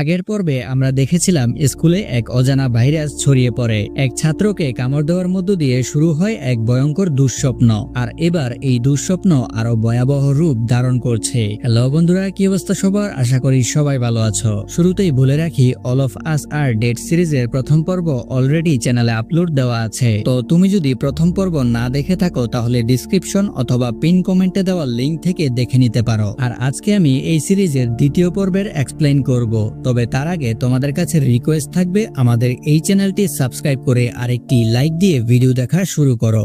আগের পর্বে আমরা দেখেছিলাম স্কুলে এক অজানা ভাইরাস ছড়িয়ে পড়ে। এক ছাত্রকে কামড় দেওয়ার মধ্য দিয়ে শুরু হয় এক ভয়ঙ্কর দুঃস্বপ্ন। আর এবার এই দুঃস্বপ্ন আরও ভয়াবহ রূপ ধারণ করছে। হ্যালো বন্ধুরা, কি অবস্থা সবার? আশা করি সবাই ভালো আছো। শুরুতেই বলে রাখি all of us are dead সিরিজের প্রথম পর্ব অলরেডি চ্যানেলে আপলোড দেওয়া আছে। তো তুমি যদি প্রথম পর্ব না দেখে থাকো, তাহলে ডিসক্রিপশন অথবা পিন কমেন্টে দেওয়া লিঙ্ক থেকে দেখে নিতে পারো। আর আজকে আমি এই সিরিজের দ্বিতীয় পর্বের এক্সপ্লেন করব। তবে তার আগে তোমাদের কাছে রিকোয়েস্ট থাকবে আমাদের এই চ্যানেলটি সাবস্ক্রাইব করে আরেকটি লাইক দিয়ে ভিডিও দেখা শুরু করো।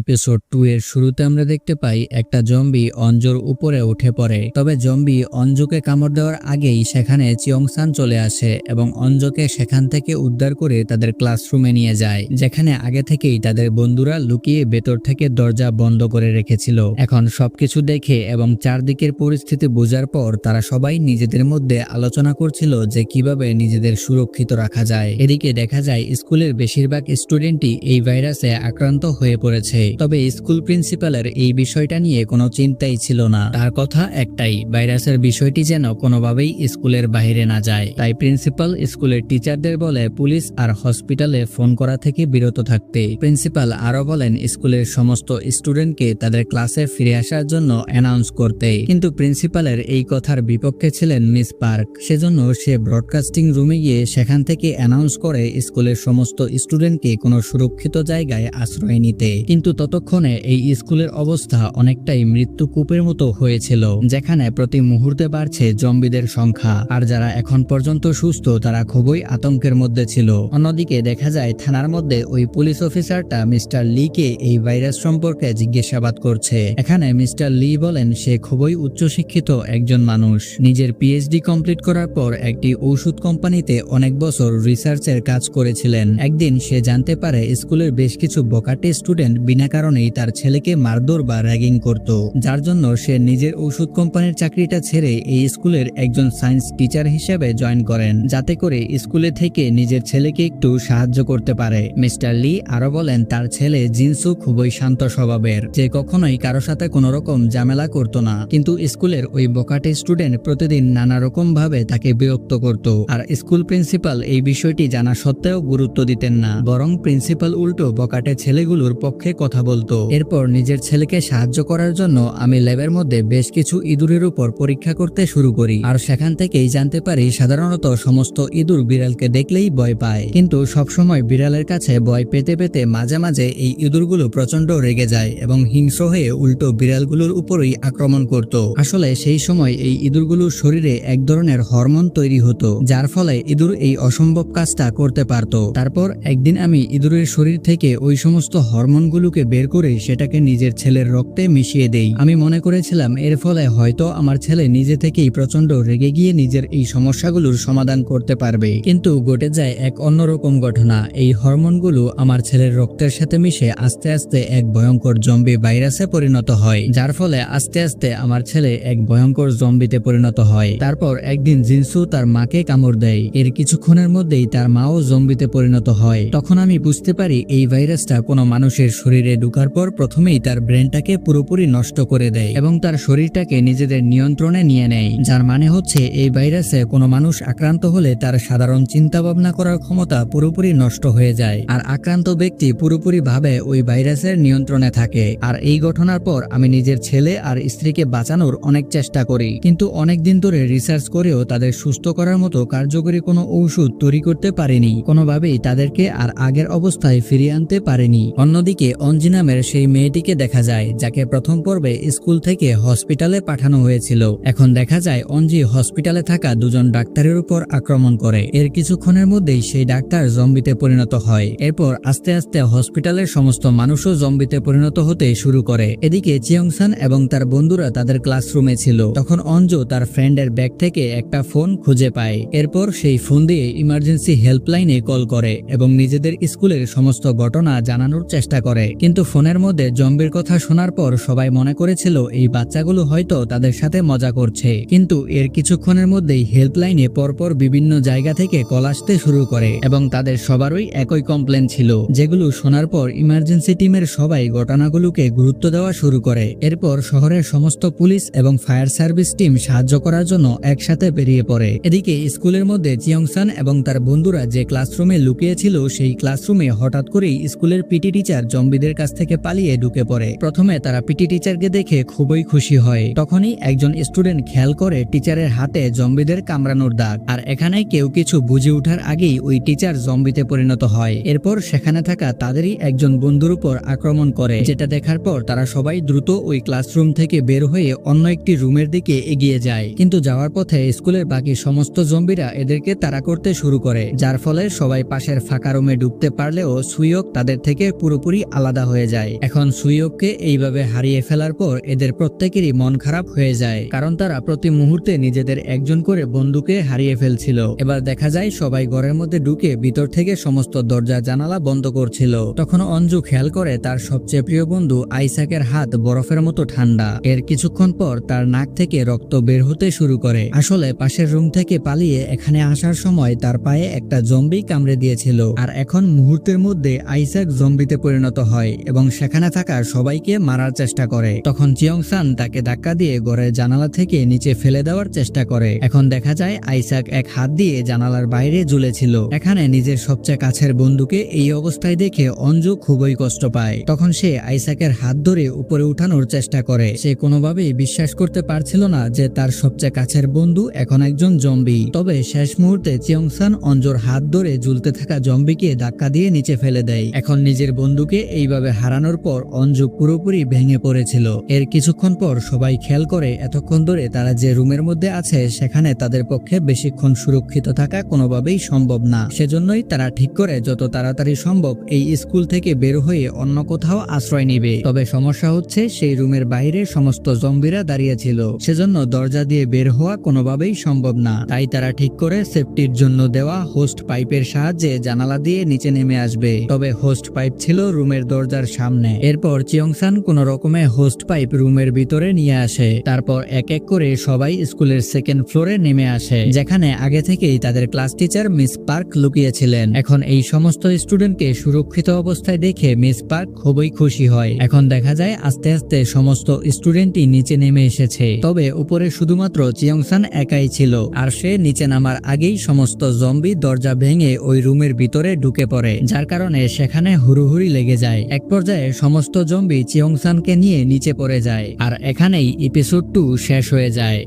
এপিসোড টু এর শুরুতে আমরা দেখতে পাই একটা জম্বি অঞ্জুর উপরে উঠে পড়ে। তবে জম্বি অঞ্জুকে কামড় দেওয়ার আগেই সেখানে চিয়ংসান চলে আসে এবং অঞ্জুকে সেখান থেকে উদ্ধার করে তাদের ক্লাসরুমে নিয়ে যায়, যেখানে আগে থেকেই তাদের বন্ধুরা লুকিয়ে ভেতর থেকে দরজা বন্ধ করে রেখেছিল। এখন সবকিছু দেখে এবং চারদিকের পরিস্থিতি বোঝার পর তারা সবাই নিজেদের মধ্যে আলোচনা করছিল যে কীভাবে নিজেদের সুরক্ষিত রাখা যায়। এদিকে দেখা যায় স্কুলের বেশিরভাগ স্টুডেন্টই এই ভাইরাসে আক্রান্ত হয়ে পড়েছে। তবে স্কুল প্রিন্সিপালের এই বিষয়টা নিয়ে কোনো চিন্তাই ছিল না। তার কথা একটাই, ভাইরাসের বিষয়টি যেন কোনোভাবেই স্কুলের বাইরে না যায়। তাই প্রিন্সিপাল স্কুলের টিচারদের বলে পুলিশ আর হসপিটালে ফোন করা থেকে বিরত থাকতে। প্রিন্সিপাল আরও বলেন, স্কুলের সমস্ত স্টুডেন্টকে তাদের ক্লাসে ফিরে আসার জন্য অ্যানাউন্স করতে। কিন্তু প্রিন্সিপালের এই কথার বিপক্ষে ছিলেন মিস পার্ক। সেজন্য সে ব্রডকাস্টিং রুমে গিয়ে সেখান থেকে অ্যানাউন্স করে স্কুলের সমস্ত স্টুডেন্টকে কোনো সুরক্ষিত জায়গায় আশ্রয় নিতে। কিন্তু ততক্ষণে এই স্কুলের অবস্থা অনেকটাই মৃত্যু কূপের মতো হয়েছিল, যেখানে প্রতি মুহূর্তে বাড়ছে জম্বিদের সংখ্যা। আর যারা এখন পর্যন্ত সুস্থ, তারা খুবই আতঙ্কের মধ্যে ছিল। অন্যদিকে দেখা যায়, থানার মধ্যে ওই পুলিশ অফিসারটা মিস্টার লিকে এই ভাইরাস সম্পর্কে জিজ্ঞাসাবাদ করছে। এখানে মিস্টার লি বলেন, সে খুবই উচ্চশিক্ষিত একজন মানুষ। নিজের পিএইচডি কমপ্লিট করার পর একটি ঔষধ কোম্পানিতে অনেক বছর রিসার্চের কাজ করেছিলেন। একদিন সে জানতে পারে, স্কুলের বেশ কিছু বকাটে স্টুডেন্ট বিনা কারণেই তার ছেলেকে মারধর বা র্যাগিং করত, যার জন্য সে নিজের ওষুধ কোম্পানির চাকরিটা ছেড়ে এই স্কুলের একজন সায়েন্স টিচার হিসেবে জয়েন করেন, যাতে করে স্কুলে থেকে নিজের ছেলেকে একটু সাহায্য করতে পারে। মিস্টার লি আরও বলেন, তার ছেলে জিনসু খুবই শান্ত স্বভাবের, যে কখনোই কারও সাথে কোনো রকম ঝামেলা করত না। কিন্তু স্কুলের ওই বকাটে স্টুডেন্ট প্রতিদিন নানা রকম ভাবে তাকে বিরক্ত করত, আর স্কুল প্রিন্সিপাল এই বিষয়টি জানা সত্ত্বেও গুরুত্ব দিতেন না। বরং প্রিন্সিপাল উল্টো বকাটে ছেলেগুলোর পক্ষে কথা বলতো। এরপর নিজের ছেলেকে সাহায্য করার জন্য আমি ল্যাবের মধ্যে বেশ কিছু ইঁদুরের উপর পরীক্ষা করতে শুরু করি। আর সেখান থেকেই জানতে পারি সাধারণত সমস্ত ইঁদুর বিড়ালকে দেখলেই ভয় পায়। কিন্তু সবসময় বিড়ালের কাছে ভয় পেতে পেতে মাঝে মাঝে এই ইঁদুরগুলো প্রচণ্ড রেগে যায় এবং হিংস্র হয়ে উল্টো বিড়ালগুলোর উপরই আক্রমণ করত। আসলে সেই সময় এই ইঁদুরগুলোর শরীরে এক ধরনের হরমোন তৈরি হতো, যার ফলে ইঁদুর এই অসম্ভব কাজটা করতে পারত। তারপর একদিন আমি ইঁদুরের শরীর থেকে ওই সমস্ত হরমোনগুলোকে বের করে সেটাকে নিজের ছেলের রক্তে মিশিয়ে দেই। আমি মনে করেছিলাম, এর ফলে হয়তো আমার ছেলে নিজে থেকেই প্রচণ্ড রেগে গিয়ে নিজের এই সমস্যাগুলোর সমাধান করতে পারবে। কিন্তু ঘটে যায় এক অন্যরকম ঘটনা। এই হরমোনগুলো আমার ছেলের রক্তের সাথে মিশে আস্তে আস্তে এক ভয়ঙ্কর জম্বি ভাইরাসে পরিণত হয়, যার ফলে আস্তে আস্তে আমার ছেলে এক ভয়ঙ্কর জম্বিতে পরিণত হয়। তারপর একদিন জিনসু তার মাকে কামড় দেয়। এর কিছুক্ষণের মধ্যেই তার মাও জম্বিতে পরিণত হয়। তখন আমি বুঝতে পারি, এই ভাইরাসটা কোনো মানুষের শরীরে ঢুকার পর প্রথমেই তার ব্রেনটাকে পুরোপুরি নষ্ট করে দেয় এবং তার শরীরটাকে নিজেদের নিয়ন্ত্রণে নিয়ে নেয়, যার মানে হচ্ছে এই ভাইরাসে কোনো মানুষ আক্রান্ত হলে তার সাধারণ চিন্তা ভাবনা করার ক্ষমতা পুরোপুরি নষ্ট হয়ে যায়। আর আক্রান্ত ব্যক্তি পুরোপুরি ভাবে ওই ভাইরাসের নিয়ন্ত্রণে থাকে। আর এই ঘটনার পর আমি নিজের ছেলে আর স্ত্রীকে বাঁচানোর অনেক চেষ্টা করি। কিন্তু অনেক দিন ধরে রিসার্চ করেও তাদের সুস্থ করার মতো কার্যকরী কোনো ঔষধ তৈরি করতে পারেনি। কোনোভাবেই তাদেরকে আর আগের অবস্থায় ফিরিয়ে আনতে পারেনি। অন্যদিকে অঞ্জি নামের সেই মেয়েটিকে দেখা যায়, যাকে প্রথম পর্বে স্কুল থেকে হসপিটালে পাঠানো হয়েছিল। এখন দেখা যায়, অঞ্জি হসপিটালে থাকা দুজন ডাক্তারের উপর আক্রমণ করে। এর কিছুক্ষণের মধ্যেই সেই ডাক্তার জম্বিতে পরিণত হয়। এরপর আস্তে আস্তে হসপিটালের সমস্ত মানুষও জম্বিতে পরিণত হতে শুরু করে। এদিকে চিয়ংসান এবং তার বন্ধুরা তাদের ক্লাসরুমে ছিল। তখন অঞ্জু তার ফ্রেন্ডের ব্যাগ থেকে একটা ফোন খুঁজে পায়। এরপর সেই ফোন দিয়ে ইমার্জেন্সি হেল্পলাইনে কল করে এবং নিজেদের স্কুলের সমস্ত ঘটনা জানানোর চেষ্টা করে। কিন্তু ফোনের মধ্যে জম্বির কথা শোনার পর সবাই মনে করেছিল এই বাচ্চাগুলো হয়তো তাদের সাথে মজা করছে। কিন্তু এর কিছুক্ষণের মধ্যেই হেল্পলাইনে পরপর বিভিন্ন জায়গা থেকে কল আসতে শুরু করে এবং তাদের সবারই একই কমপ্লেন ছিল, যেগুলো শোনার পর ইমার্জেন্সি টিমের সবাই ঘটনাগুলোকে গুরুত্ব দেওয়া শুরু করে। এরপর শহরের সমস্ত পুলিশ এবং ফায়ার সার্ভিস টিম সাহায্য করার জন্য একসাথে বেরিয়ে পড়ে। এদিকে স্কুলের মধ্যে চিয়ংসান এবং তার বন্ধুরা যে ক্লাসরুমে লুকিয়েছিল সেই ক্লাসরুমে হঠাৎ করেই স্কুলের পিটি টিচার জম্বিদের কাছ থেকে পালিয়ে ঢুকে পড়ে। প্রথমে তারা পিটি টিচারকে দেখে খুবই খুশি হয়। তখনই একজন স্টুডেন্ট খেয়াল করে টিচারের হাতে জম্বিদের কামড়ানোর দাগ। আর এখানে কেউ কিছু বুঝে ওঠার আগেই ওই টিচার জম্বিতে পরিণত হয়। এরপর সেখানে থাকা তাদেরই একজন বন্ধুর উপর আক্রমণ করে, যেটা দেখার পর তারা সবাই দ্রুত ওই ক্লাসরুম থেকে বের হয়ে অন্য একটি রুমের দিকে এগিয়ে যায়। কিন্তু যাওয়ার পথে স্কুলের বাকি সমস্ত জম্বিরা এদেরকে তাড়া করতে শুরু করে, যার ফলে সবাই পাশের ফাঁকা রুমে ঢুকতে পারলেও সুইয়ক তাদের থেকে পুরোপুরি আলাদা হয়ে যায়। এখন সুইয়ককে এইভাবে হারিয়ে ফেলার পর এদের প্রত্যেকেরই মন খারাপ হয়ে যায়, কারণ তারা প্রতি মুহূর্তে নিজেদের একজন করে বন্ধুকে হারিয়ে ফেলছিল। এবার দেখা যায় সবাই ঘরের মধ্যে ঢুকে ভিতর থেকে সমস্ত দরজা জানালা বন্ধ করছিল। তখন অঞ্জু খেয়াল করে তার সবচেয়ে প্রিয় বন্ধু আইসাকের হাত বরফের মতো ঠান্ডা। এর কিছুক্ষণ পর তার নাক থেকে রক্ত বের হতে শুরু করে। আসলে পাশের রুম থেকে পালিয়ে এখানে আসার সময় তার পায়ে একটা জম্বি কামড়ে দিয়েছিল। আর এখন মুহূর্তের মধ্যে আইসাক জম্বিতে পরিণত হয়। এবং সেখানে থাকা সবাইকে মারার চেষ্টা করে। তখন চিয়ংসান তাকে ধাক্কা দিয়ে ঘরের জানালা থেকে নিচে ফেলে দেওয়ার চেষ্টা করে। এখন দেখা যায় আইসাক এক হাত দিয়ে জানালার বাইরে ঝুলেছিল। এখানে নিজের সবচেয়ে কাছের বন্ধুকে এই অবস্থায় দেখে অঞ্জু খুবই কষ্ট পায়। তখন সে আইসাকের হাত ধরে উপরে উঠানোর চেষ্টা করে। সে কোনোভাবেই বিশ্বাস করতে পারছিল না যে তার সবচেয়ে কাছের বন্ধু এখন একজন জম্বি। তবে শেষ মুহূর্তে চিয়ংসান অঞ্জুর হাত ধরে ঝুলতে থাকা জম্বিকে ধাক্কা দিয়ে নিচে ফেলে দেয়। এখন নিজের বন্ধুকে এইভাবে হারানোর পর অঞ্জু পুরোপুরি ভেঙে পড়েছিল। এর কিছুক্ষণ পর সবাই খেয়াল করে এতক্ষণ ধরে তারা যে রুমের মধ্যে আছে, সেখানে তাদের পক্ষে বেশিক্ষণ সুরক্ষিত থাকা কোনোভাবেই সম্ভব না। সেজন্যই তারা ঠিক করে যত তাড়াতাড়ি সম্ভব এই স্কুল থেকে বের হয়ে অন্য কোথাও আশ্রয় নিবে। তবে সমস্যা হচ্ছে সেই রুমের বাইরে সমস্ত জম্বিরা দাঁড়িয়েছিল সেজন্য দরজা দিয়ে বের হওয়া কোনোভাবেই সম্ভব না। তাই তারা ঠিক করে সেফটির জন্য দেওয়া হোস্ট পাইপের সাহায্যে জানালা দিয়ে নিচে নেমে আসবে। তবে হোস্ট পাইপ ছিল রুমের দরজার সামনে। এরপর চিয়ংসান কোন রকমে হোস্ট পাইপ রুমের ভিতরে নিয়ে আসে। তারপর এক এক করে সবাই স্কুলের সেকেন্ড ফ্লোরে নেমে আসে, যেখানে আগে থেকেই তাদের ক্লাস টিচার মিস পার্ক লুকিয়েছিলেন। এখন এই সমস্ত স্টুডেন্টকে সুরক্ষিত অবস্থায় দেখে মিস পার্ক খুবই খুশি হয়। এখন দেখা যায় আস্তে আস্তে সমস্ত স্টুডেন্টই নিচে নেমে এসেছে। তবে উপরে শুধুমাত্র চিয়ংসান একাই ছিল, আর সে নিচে নামার আগেই সমস্ত জম্বি দরজা ভেঙে ওই রুমের ভিতরে ঢুকে পড়ে, যার কারণে সেখানে হুড়ুহুড়ি লেগে যায়। এক পর্যায়ে সমস্ত জম্বি চিয়ংসানকে নিয়ে নিচে পড়ে যায় আর এখানেই এপিসোড টু শেষ হয়ে যায়।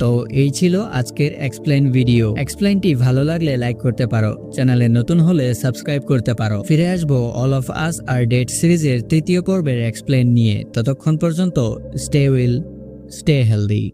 তো এই ছিল আজকের এক্সপ্লেন ভিডিও এক্সপ্লেনটি ভালো লাগলে লাইক করতে পারো। চ্যানেলে নতুন হলে সাবস্ক্রাইব করতে পারো। ফিরে আসব all of us are dead সিরিজের তৃতীয় পর্বের এক্সপ্লেন নিয়ে। ততক্ষণ পর্যন্ত স্টে উইল স্টে হেলদি